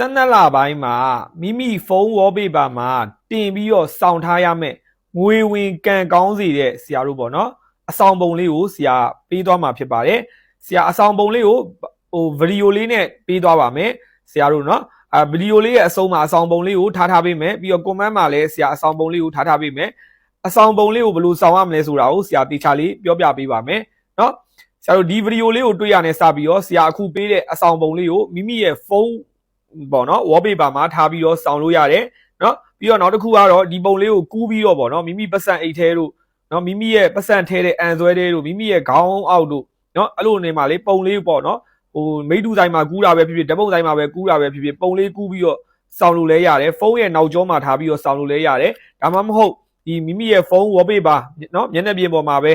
12လပိုင်းမှာမိမိဖုန်း wallpaper မှာတင်ပြီးတော့စောင့်ထားရမယ်ငွေဝင်ကန်ကောင်းစေတဲ့ဆရာတို့ပေါ့နော်အဆောင်ပုံလေးကိုဆရာပေးသွားမှာဖြစ်ပါတယ်ဆရာအဆောင်ပုံလေးကိုဟိုဗီဒီယိုလေးနဲ့ပေးသွားပါမယ်ဆရာတို့နော်အာဗီဒီယိုလေးရဲ့အဆုံးမှာအဆောင်ပုံလေးကိုထားထားပေးမယ်ပြီးတော့ comment မှာလည်းဆရာအဆောင်ပုံလေးကိုထားထားပေးမယ်အဆောင်ပုံလေးကိုဘယ်လိုဆောင်ရမလဲဆိုတာကိုဆရာတေချာလေးပြောပြပေးပါမယ်နော်ဆရာတို့ဒီဗီဒီယိုလေးကိုတွေ့ရနေစပြီးတော့ဆရာအခုပေးတဲ့အဆောင်ပုံလေးကိုမိမိရဲ့ဖုန်း ပေါ့နော် wallpaper မှာထားပြီးတော့စောင်လို့ရတယ်နော်ပြီးတော့နောက်တစ်ခုကတော့ဒီပုံလေးကိုကူးပြီးတော့ပေါ့နော်မိမိပတ်စံအိတ်ထဲတို့နော်မိမိရဲ့ပတ်စံထဲတဲ့အန်ဆွဲတဲ့တို့မိမိရဲ့ခေါင်းအောက်တို့နော်အဲ့လိုနေမှာလေပုံလေးပေါ့နော်ဟိုမိတူဆိုင်မှာကူးတာပဲဖြစ်ဖြစ်ဓပုံဆိုင်မှာပဲကူးတာပဲဖြစ်ဖြစ်ပုံလေးကူးပြီးတော့စောင်လို့လဲရတယ်ဖုန်းရဲ့နောက်ကျောမှာထားပြီးတော့စောင်လို့လဲရတယ်ဒါမှမဟုတ်ဒီမိမိရဲ့ဖုန်း wallpaper နော်မျက်နှာပြင်ပေါ်မှာပဲ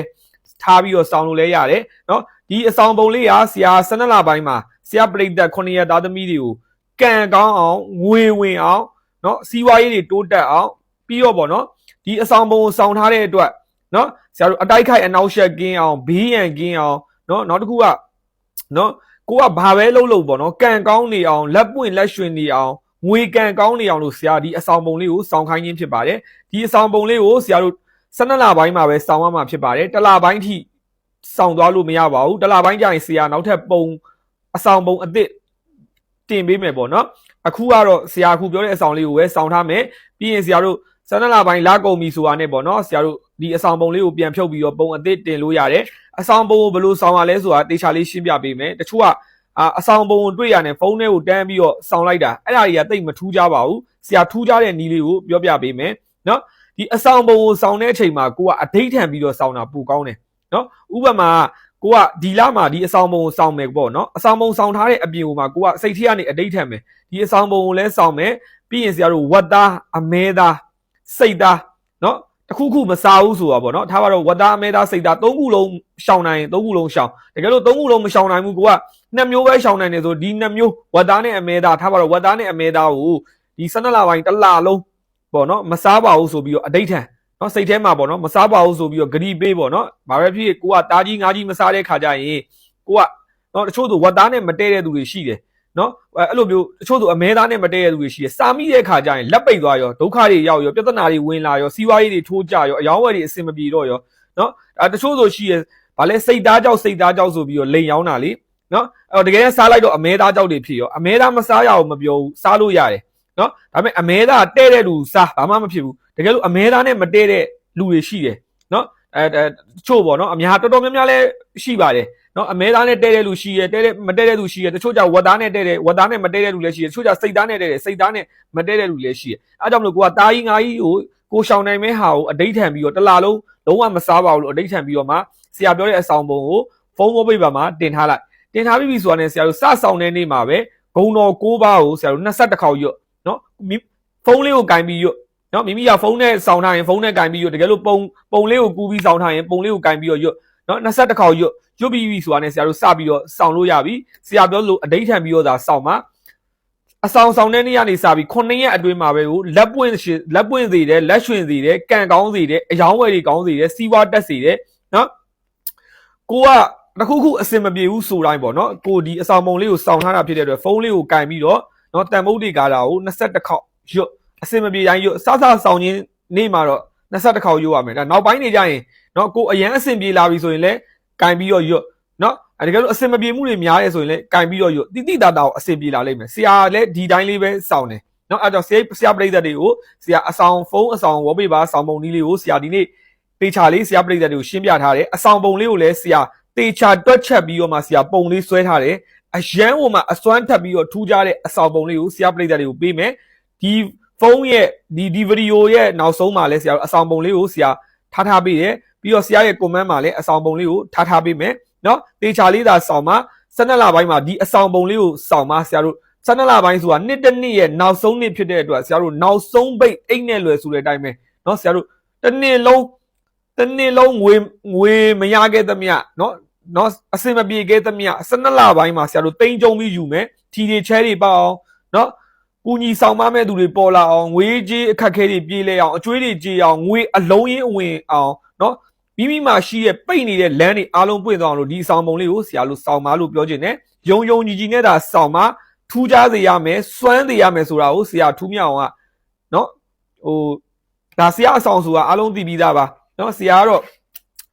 ထားပြီးတော့စောင်လို့လဲရတယ်နော်ဒီအဆောင်ပုံလေးကဆရာ12လပိုင်းမှာဆရာပြိတ္တ9ရက်သားသမီးတွေကို ကံကောင်းအောင်ငွေဝင်အောင်နော်စီးပွားရေးတွေတိုးတက်အောင်ပြီးတော့ပေါ့နော်ဒီအဆောင်ပုံကိုစောင်ထားတဲ့အတွက်နော်ဆရာတို့အတိုက်ခိုက်အနောက်ရှက်ကင်းအောင်ဘေးရန်ကင်းအောင်နော်နောက်တစ်ခုကနော်ကိုကဘာပဲလုပ်လို့ပေါ့နော်ကံကောင်းနေအောင်လက်ပွင့်လက်ရွှင်နေအောင်ငွေကံကောင်းနေအောင်လို့ဆရာဒီအဆောင်ပုံလေးကိုစောင်ခိုင်းခြင်းဖြစ်ပါတယ်ဒီအဆောင်ပုံလေးကိုဆရာတို့12လပိုင်းမှာပဲစောင်ရမှာဖြစ်ပါတယ်တစ်လပိုင်းထိစောင်သွားလို့မရပါဘူးတစ်လပိုင်းကျရင်ဆရာနောက်ထပ်ပုံအဆောင်ပုံအစ်စ် တင်ပေးမယ်ပေါ့နော်အခုကတော့ဆရာအခုပြောတဲ့အဆောင်လေးကိုပဲစောင်ထားမယ်ပြီးရင်ဆရာတို့12လပိုင်းလာကုန်ပြီဆိုတာနဲ့ပေါ့နော်ဆရာတို့ဒီအဆောင်ပုံလေးကိုပြန်ဖြုတ်ပြီးတော့ပုံအစ်စ်တင်လို့ရတယ်အဆောင်ပုံကိုဘယ်လိုစောင်ရလဲဆိုတာတေချာလေးရှင်းပြပေးမယ်တချို့ကအာအဆောင်ပုံကိုတွေ့ရတဲ့ဖုန်းထဲကိုတန်းပြီးတော့စောင်လိုက်တာအဲ့ဒါတွေကတိတ်မထူးကြပါဘူးဆရာထူးကြတဲ့နီးလေးကိုပြောပြပေးမယ်နော်ဒီအဆောင်ပုံကိုစောင်တဲ့အချိန်မှာကိုကအဒိတ်ထန်ပြီးတော့စောင်တာပူကောင်းတယ်နော်ဥပမာ ကိုကဒီလမှာဒီအဆောင်ပုံကိုစောင်မယ်ပေါ့နော်အဆောင်ပုံစောင်ထားတဲ့အပြင်မှာကိုကစိတ်ထဲကနေအဒိတ်ထန်မယ်ဒီအဆောင်ပုံကိုလည်းစောင်မယ်ပြီးရင်ဆရာတို့ဝတ်သားအမဲသားစိတ်သားနော်တခုခုမစားဘူးဆိုတာပေါ့နော်ထားပါတော့ဝတ်သားအမဲသားစိတ်သားသုံးခုလုံးရှောင်နိုင်ရင်သုံးခုလုံးရှောင်တကယ်လို့သုံးခုလုံးမရှောင်နိုင်ဘူးကိုကနှစ်မျိုးပဲရှောင်နိုင်တယ်ဆိုဒီနှစ်မျိုးဝတ်သားနဲ့အမဲသားထားပါတော့ဝတ်သားနဲ့အမဲသားကိုဒီ12လပိုင်းတစ်လလုံးပေါ့နော်မစားပါဘူးဆိုပြီးတော့အဒိတ်ထ န်နော်စိတ်ထဲမှာပေါ့နော်မစားပါဘူးဆိုပြီးတော့ဂရီပေးပေါ့နော်ဘာပဲဖြစ်ဖြစ်ကိုကတားကြီးငါးကြီးမစားတဲ့ခါကျရင်ကိုကနော်တချို့ဆိုဝတ်သားနဲ့မတဲတဲ့သူတွေရှိတယ်နော်အဲ့လိုမျိုးတချို့ဆိုအမဲသားနဲ့မတဲတဲ့သူတွေရှိတယ်စာမိတဲ့ခါကျရင်လက်ပိတ်သွားရောဒုက္ခတွေရောက်ရောပြဿနာတွေဝင်လာရောစီးပွားရေးတွေထိုးကြရောအယောင်းဝယ်တွေအဆင်မပြေတော့ရောနော်အဲတချို့ဆိုရှိရဗာလဲစိတ်သားကြောက်စိတ်သားကြောက်ဆိုပြီးတော့လိန်ရောင်းတာလေနော်အဲ့တော့တကယ်စားလိုက်တော့အမဲသားကြောက်တွေဖြစ်ရောအမဲသားမစားရအောင်မပြောဘူးစားလို့ရတယ်နော်ဒါပေမဲ့အမဲသားတဲ့တဲ့လူစားဘာမှမဖြစ်ဘူး တကယ်လို့အမဲသားနဲ့မတည့်တဲ့လူတွေရှိတယ်နော်အဲတချို့ပေါ့နော်အများတော်တော်များများလဲရှိပါတယ်နော်အမဲသားနဲ့တဲတဲ့လူရှိရတဲတဲ့မတဲတဲ့လူရှိရတချို့ကြဝက်သားနဲ့တဲတဲ့ဝက်သားနဲ့မတဲတဲ့လူလည်းရှိရတချို့ကြစိတ်သားနဲ့တဲတဲ့စိတ်သားနဲ့မတဲတဲ့လူလည်းရှိရအဲကြောင့်မလို့ကိုကတာကြီးငါကြီးကိုကိုရှောင်နိုင်မဲ့ဟာကိုအဒိဋ္ဌံပြီးတော့တလားလုံးလုံးဝမစားပါဘူးလို့အဒိဋ္ဌံပြီးတော့မှဆရာပြောတဲ့အဆောင်ပုံကိုဖုန်းဝပိတ်ပါမှာတင်ထားလိုက်တင်ထားပြီးပြီဆိုတာနဲ့ဆရာတို့စဆောင်တဲ့နေ့မှာပဲဂုံတော်၉ပါးကိုဆရာတို့22ခေါက်ရွတ်နော်ဖုန်းလေးကိုကင်ပြီးရွတ် နော်မိမိကဖုန်းနဲ့စောင်းထားရင်ဖုန်းနဲ့ကင်ပြီးရွတ်တကယ်လို့ပုံပုံလေးကိုကူးပြီးစောင်းထားရင်ပုံလေးကိုကင်ပြီးတော့ရွတ်နော်22ခေါက်ရွတ်ရွတ်ပြီးပြီဆိုတာနဲ့ဆရာတို့စပြီးတော့စောင်းလို့ရပြီဆရာပြောလို့အဒိဋ္ဌံပြီးတော့သာစောင်းမှာအဆောင်ဆောင်တဲ့နေ့ကနေစပြီး9ရက်အတွင်းမှာပဲကိုလက်ပွင့်ရှင်လက်ပွင့်စေတယ်လက်ရွှင်စေတယ်ကံကောင်းစေတယ်အယောင်းဝယ်တွေကောင်းစေတယ်စီးပွားတက်စေတယ်နော်ကိုကတခုခုအစင်မပြေဘူးဆိုတိုင်းပေါ့နော်ကိုဒီအဆောင်ပုံလေးကိုစောင်းထားတာဖြစ်တဲ့အတွက်ဖုန်းလေးကိုကင်ပြီးတော့နော်တန်မုတ်တွေကားတာကို22ခေါက်ရွတ် အစင်မပြေတိုင်းရွတ်စစဆောင်ချင်းနေ့မှာတော့22ခေါက်ရွတ်ရမယ်ဒါနောက်ပိုင်းနေကြရင်နော်ကိုအရန်အစင်ပြေလာပြီဆိုရင်လည်းကင်ပြီးတော့ရွတ်နော်အဲတကယ်လို့အစင်မပြေမှုတွေများရဲဆိုရင်လည်းကင်ပြီးတော့ရွတ်တိတိတာတာကိုအစင်ပြေလာလိမ့်မယ်ဆရာလည်းဒီတိုင်းလေးပဲစောင်းတယ်နော်အဲကြောင့်ဆရာဆရာပရိသတ်တွေကိုဆရာအဆောင်ဖုန်းအဆောင်ဝေါ်ပေပါဆောင်းပုံလေးလေးကိုဆရာဒီနေ့ပေချာလေးဆရာပရိသတ်တွေကိုရှင်းပြထားတယ်အဆောင်ပုံလေးကိုလည်းဆရာတေချာတွက်ချက်ပြီးတော့မှဆရာပုံလေးဆွဲထားတယ်အရန်ဟိုမှာအစွမ်းထပ်ပြီးတော့ထူးခြားတဲ့အဆောင်ပုံလေးကိုဆရာပရိသတ်တွေကိုပေးမယ်ဒီ ဖုန်းရဲ့ဒီဒီဗီဒီယိုရဲ့နောက်ဆုံးမှာလဲဆရာအဆောင်ပုံလေးကိုဆရာထားထားပေးတယ်ပြီးတော့ဆရာရဲ့ comment မှာလည်းအဆောင်ပုံလေးကိုထားထားပေးမယ်နော်တေချာလေးသာဆောင်မှာ12လပိုင်းမှာဒီအဆောင်ပုံလေးကိုဆောင်မှာဆရာတို့12လပိုင်းဆိုတာနှစ်တစ်နှစ်ရဲ့နောက်ဆုံးနှစ်ဖြစ်တဲ့အတွက်ဆရာတို့နောက်ဆုံးပိတ်အိတ်နဲ့လွယ်ဆိုတဲ့အတိုင်းပဲနော်ဆရာတို့တစ်နှစ်လုံးတစ်နှစ်လုံးငွေငွေမရခဲ့သမျှနော်နော်အစင်မပြေခဲ့သမျှ12လပိုင်းမှာဆရာတို့တိန်ကြုံပြီးယူမယ်ထီတွေချဲတွေပေါ့အောင်နော် ကူညီဆောင်မမဲ့သူတွေပေါ်လာအောင်ငွေကြေးအခက်ခဲတွေပြေးလဲအောင်အကျွေးတွေကြေးအောင်ငွေအလုံးရင်းအဝင်အောင်နော်မိမိမှာရှိတဲ့ပိတ်နေတဲ့လမ်းတွေအားလုံးပွင့်သွားအောင်လို့ဒီဆောင်ပုံလေးကိုဆရာလို့ဆောင်မလို့ပြောခြင်းနဲ့ယုံယုံကြည်ကြည်နဲ့ဒါဆောင်မထူးခြားစေရမယ်စွမ်းစေရမယ်ဆိုတာကိုဆရာထူးမြောင်ကနော်ဟိုဒါဆရာအဆောင်ဆိုတာအားလုံးသိပြီးသားပါနော်ဆရာကတော့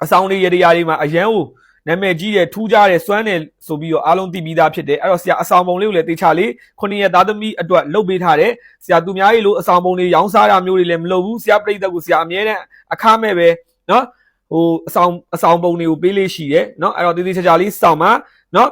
အဆောင်တွေရတရားတွေမှာအရန်ကို နာမည်ကြီးတယ်ထူးခြားတယ်စွမ်းတယ်ဆိုပြီးတော့အားလုံးသိပြီးသားဖြစ်တယ်အဲ့တော့ဆရာအဆောင်ပုံလေးကိုလည်းတေချာလေးခုနှစ်ရက်သားသမီးအတွက်လုပ်ပေးထားတယ်ဆရာသူများကြီးလို့အဆောင်ပုံလေးရောင်းစားတာမျိုးတွေလည်းမလုပ်ဘူးဆရာပြိတ္တကိုဆရာအမြဲတမ်းအခမဲ့ပဲနော်ဟိုအဆောင်အဆောင်ပုံတွေကိုပေးလေးရှိတယ်နော်အဲ့တော့တေးသေးချာချာလေးစောင့်ပါနော်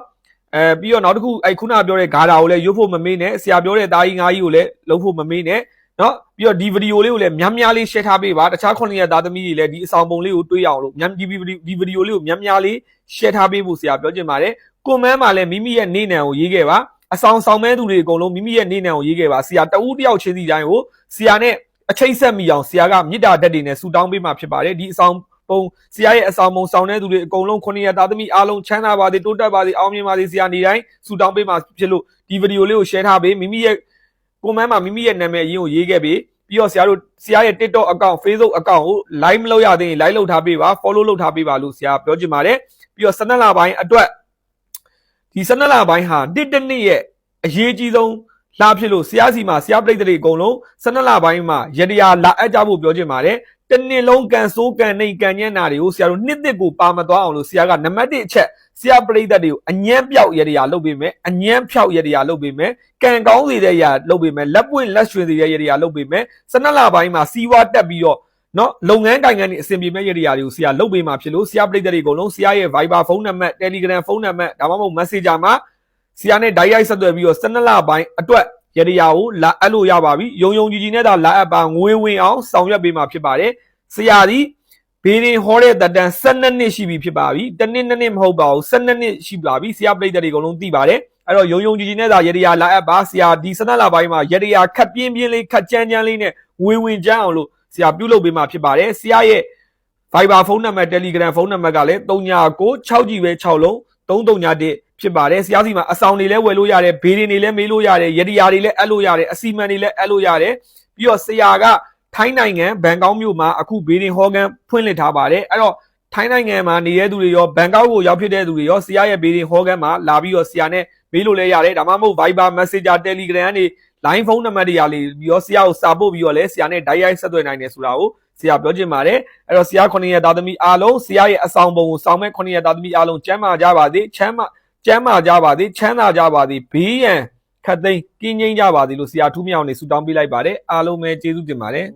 အဲပြီးတော့နောက်တစ်ခုအဲခုနပြောတဲ့ဂါတာကိုလည်းရွတ်ဖို့မမေ့နဲ့ဆရာပြောတဲ့တာကြီးငါးကြီးကိုလည်းလုပ်ဖို့မမေ့နဲ့ နော်ပြီးတော့ဒီဗီဒီယိုလေးကိုလည်းများများလေး share ထားပေးပါတခြားခုနှစ်ရက်သားသမီးတွေလည်းဒီအဆောင်ပုံလေးကိုတွေးအောင်လို့များဒီဗီဒီဗီဒီယိုလေးကိုများများလေး share ထားပေးဖို့ဆရာပြောချင်ပါတယ်ကွန်မန့်မှာလည်းမိမိရဲ့နေနံကိုရေးခဲ့ပါအဆောင်ဆောင်မဲသူတွေအကုန်လုံးမိမိရဲ့နေနံကိုရေးခဲ့ပါဆရာတဦးတယောက်ချင်းစီတိုင်းကိုဆရာနဲ့အချိတ်ဆက်မိအောင်ဆရာကမေတ္တာဓာတ်တွေနဲ့ဆူတောင်းပေးမှာဖြစ်ပါတယ်ဒီအဆောင်ပုံဆရာရဲ့အဆောင်ပုံဆောင်တဲ့သူတွေအကုန်လုံးခုနှစ်ရက်သားသမီးအားလုံးချမ်းသာပါစေတိုးတက်ပါစေအောင်မြင်ပါစေဆရာနေတိုင်းဆူတောင်းပေးမှာဖြစ်လို့ဒီဗီဒီယိုလေးကို share ထားပေးမိမိရဲ့ ကွန်မန့်မှာမိမိရဲ့နာမည်အရင်းကိုရေးခဲ့ပေးပြီးတော့ဆရာတို့ဆရာရဲ့ TikTok account Facebook account ကို live မလုပ်ရသေးရင် live လုပ်ထားပေးပါ follow လုပ်ထားပေးပါလို့ဆရာပြောချင်ပါတယ်ပြီးတော့12လပိုင်းအတွက်ဒီ12လပိုင်းဟာတစ်တစ်နှစ်ရဲ့အရေးကြီးဆုံးလာဖြစ်လို့ဆရာစီမှာဆရာပြိတ္တတွေအကုန်လုံး12လပိုင်းမှာရတရားလာအပ်ကြဖို့ပြောချင်ပါတယ် တနှစ်လုံးကန်ဆိုးကန်နေကန်ညံ့တာတွေကိုဆရာတို့နှစ်သစ်ကိုပါမသွားအောင်လို့ဆရာကနံပါတ်1အချက်ဆရာပြိတ္တတွေကိုအညံ့ပြောက်ရတရားလုပ်ပေးမယ်အညံ့ဖြောက်ရတရားလုပ်ပေးမယ်ကံကောင်းစေတဲ့ရလုပ်ပေးမယ်လက်ပွင့်လက်ရွှင်စေတဲ့ရတရားလုပ်ပေးမယ်12လပိုင်းမှာစီးဝါတက်ပြီးတော့နော်လုပ်ငန်းကိုင်ငန်းတွေအဆင်ပြေမဲ့ရတရားတွေကိုဆရာလုပ်ပေးမှာဖြစ်လို့ဆရာပြိတ္တတွေအကုန်လုံးဆရာရဲ့ Viber ဖုန်းနံပါတ် Telegram ဖုန်းနံပါတ်ဒါမှမဟုတ် Messenger မှာဆရာနဲ့ဓာတ်ရိုက်ဆက်သွယ်ပြီးတော့12လပိုင်းအတွက် ရတရားကိုလာအပ်လို့ရပါပြီယုံယုံကြည်ကြည်နဲ့သာလာအပ်ပါငွေဝင်အောင်ဆောင်ရွက်ပေးမှာဖြစ်ပါတယ်ဆရာသည်ဘေးရင်ဟောတဲ့တတန်12နှစ်ရှိပြီဖြစ်ပါပြီတနှစ်နှစ်နှစ်မဟုတ်ပါဘူး12နှစ်ရှိပါပြီဆရာပြိတ္တတွေအကုန်လုံးသိပါတယ်အဲ့တော့ယုံယုံကြည်ကြည်နဲ့သာရတရားလာအပ်ပါဆရာဒီ12လပိုင်းမှာရတရားခက်ပြင်းပြင်းလေးခက်ကြမ်းကြမ်းလေးနဲ့ငွေဝင်ကြမ်းအောင်လို့ဆရာပြုလုပ်ပေးမှာဖြစ်ပါတယ်ဆရာရဲ့ Viber ဖုန်းနံပါတ် Telegram ဖုန်းနံပါတ်ကလည်း3996ကြီးပဲ6လုံး331 ဖြစ်ပါတယ်ဆရာစီမှာအဆောင်တွေလည်းဝယ်လို့ရတယ်ဘေးတွေလည်းမေးလို့ရတယ်ရတရားတွေလည်းအပ်လို့ရတယ်အစီမံတွေလည်းအပ်လို့ရတယ်ပြီးတော့ဆရာကထိုင်းနိုင်ငံဘန်ကောက်မြို့မှာအခုဘေးရင်ဟောကန်ဖွင့်လှစ်ထားပါတယ်အဲ့တော့ထိုင်းနိုင်ငံမှာနေတဲ့သူတွေရောဘန်ကောက်ကိုရောက်ဖြစ်တဲ့သူတွေရောဆရာရဲ့ဘေးရင်ဟောကန်မှာလာပြီးတော့ဆရာနဲ့မေးလို့လည်းရတယ်ဒါမှမဟုတ် Viber Messenger Telegram ကနေ line ဖုန်းနံပါတ်တွေရလေးပြီးတော့ဆရာကိုစာပို့ပြီးတော့လည်းဆရာနဲ့ direct ဆက်သွယ်နိုင်တယ်ဆိုတာကိုဆရာပြောချင်ပါတယ်အဲ့တော့ဆရာ9ရက်သားသမီးအားလုံးဆရာရဲ့အဆောင်ပုံကိုစောင်းမဲ့9ရက်သားသမီးအားလုံးကျမ်းမာကြပါစေချမ်းမာ ကျမ်းမာကြပါစေချမ်းသာကြပါစေဘေးရန်ခတ်သိမ်းကင်းငိမ့်ကြပါစေလို့ဆရာထူးမြောင်နေဆုတောင်းပေးလိုက်ပါတယ်အားလုံးပဲကျေးဇူးတင်ပါတယ်